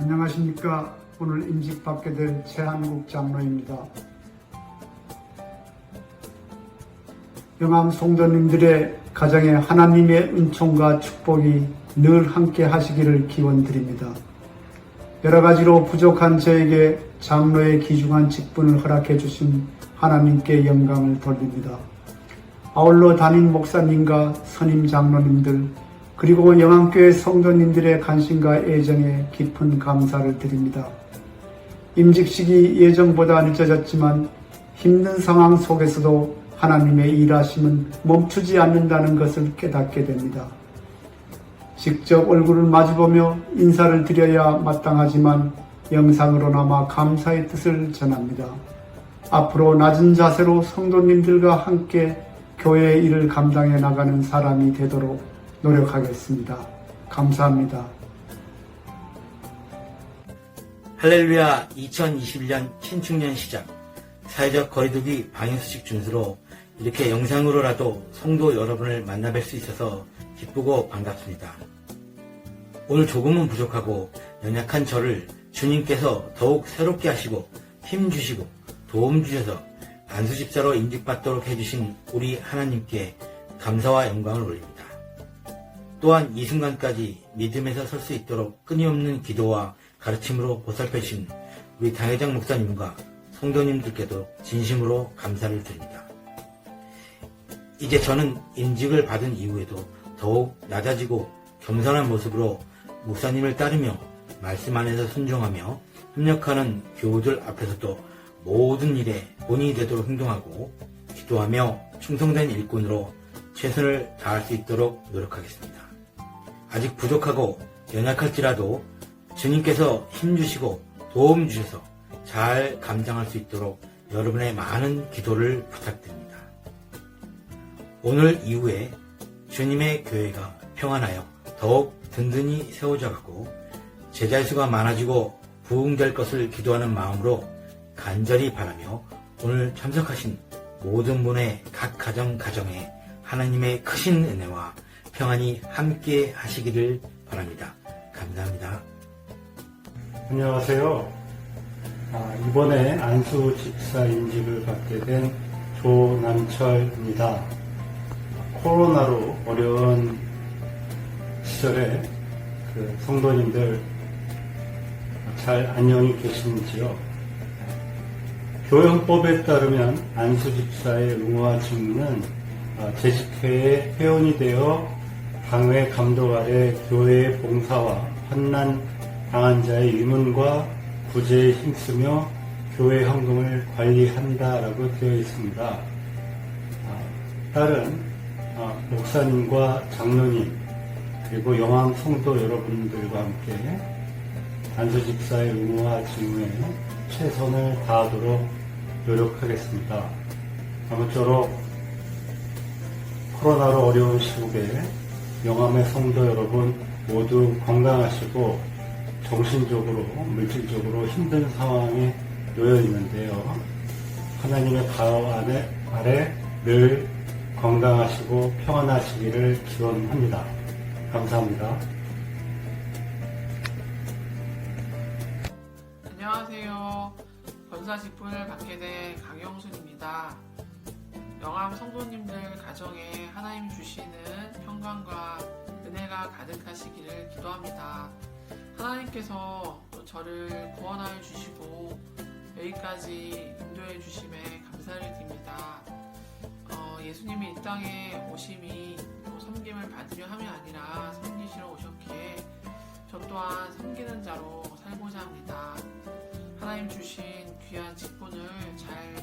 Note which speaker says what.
Speaker 1: 안녕하십니까. 오늘 임직받게 된 최한국 장로입니다. 영암 성도님들의 가정에 하나님의 은총과 축복이 늘 함께 하시기를 기원드립니다. 여러 가지로 부족한 저에게 장로의 귀중한 직분을 허락해 주신 하나님께 영광을 돌립니다. 아울러 담임 목사님과 선임 장로님들 그리고 영암교회 성도님들의 관심과 애정에 깊은 감사를 드립니다. 임직식이 예정보다 늦어졌지만 힘든 상황 속에서도 하나님의 일하심은 멈추지 않는다는 것을 깨닫게 됩니다. 직접 얼굴을 마주보며 인사를 드려야 마땅하지만 영상으로나마 감사의 뜻을 전합니다. 앞으로 낮은 자세로 성도님들과 함께 교회의 일을 감당해 나가는 사람이 되도록 노력하겠습니다. 감사합니다.
Speaker 2: 할렐루야 2021년 신축년 시작 사회적 거리두기 방역수칙 준수로 이렇게 영상으로라도 성도 여러분을 만나뵐 수 있어서 기쁘고 반갑습니다. 오늘 조금은 부족하고 연약한 저를 주님께서 더욱 새롭게 하시고 힘 주시고 도움 주셔서 안수집사로 인직받도록 해주신 우리 하나님께 감사와 영광을 올립니다. 또한 이 순간까지 믿음에서 설 수 있도록 끊임없는 기도와 가르침으로 보살펴 주신 우리 당회장 목사님과 성도님들께도 진심으로 감사를 드립니다. 이제 저는 인직을 받은 이후에도 더욱 낮아지고 겸손한 모습으로 목사님을 따르며 말씀 안에서 순종하며 협력하는 교우들 앞에서도 모든 일에 본인이 되도록 행동하고 기도하며 충성된 일꾼으로 최선을 다할 수 있도록 노력하겠습니다. 아직 부족하고 연약할지라도 주님께서 힘주시고 도움 주셔서 잘 감당할 수 있도록 여러분의 많은 기도를 부탁드립니다. 오늘 이후에 주님의 교회가 평안하여 더욱 든든히 세워져 가고 제자의 수가 많아지고 부흥될 것을 기도하는 마음으로 간절히 바라며 오늘 참석하신 모든 분의 각 가정 가정에 하나님의 크신 은혜와 평안이 함께 하시기를 바랍니다. 감사합니다.
Speaker 3: 안녕하세요. 아, 이번에 안수 집사 임직을 받게 된 조남철입니다. 코로나로 어려운 시절에 그 성도님들 잘 안녕히 계시는지요? 교회 헌법에 따르면 안수 집사의 의무와 직무는 아, 재직회의 회원이 되어 당회 감독 아래 교회의 봉사와 환난 당한 자의 위문과 구제에 힘쓰며 교회 헌금을 관리한다라고 되어 있습니다. 아, 딸은 아, 목사님과 장로님 그리고 영암 성도 여러분들과 함께 단수 집사의 의무와 직무에 최선을 다하도록 노력하겠습니다. 아무쪼록 코로나로 어려운 시국에 영암의 성도 여러분 모두 건강하시고 정신적으로, 물질적으로 힘든 상황에 놓여 있는데요. 하나님의 가호 안에, 아래 늘 건강하시고 평안하시기를 기원합니다. 감사합니다.
Speaker 4: 안녕하세요. 권사 직분을 받게 된 강영순입니다. 영암 성도님들 가정에 하나님 주시는 평강과 은혜가 가득하시기를 기도합니다. 하나님께서 또 저를 구원하여 주시고 여기까지 인도해 주심에 감사를 드립니다. 어, 예수님이 이 땅에 오심이 또 섬김을 받으려 함이 아니라 섬기시러 오셨기에 저 또한 섬기는 자로 살고자 합니다. 하나님 주신 귀한 직분을 잘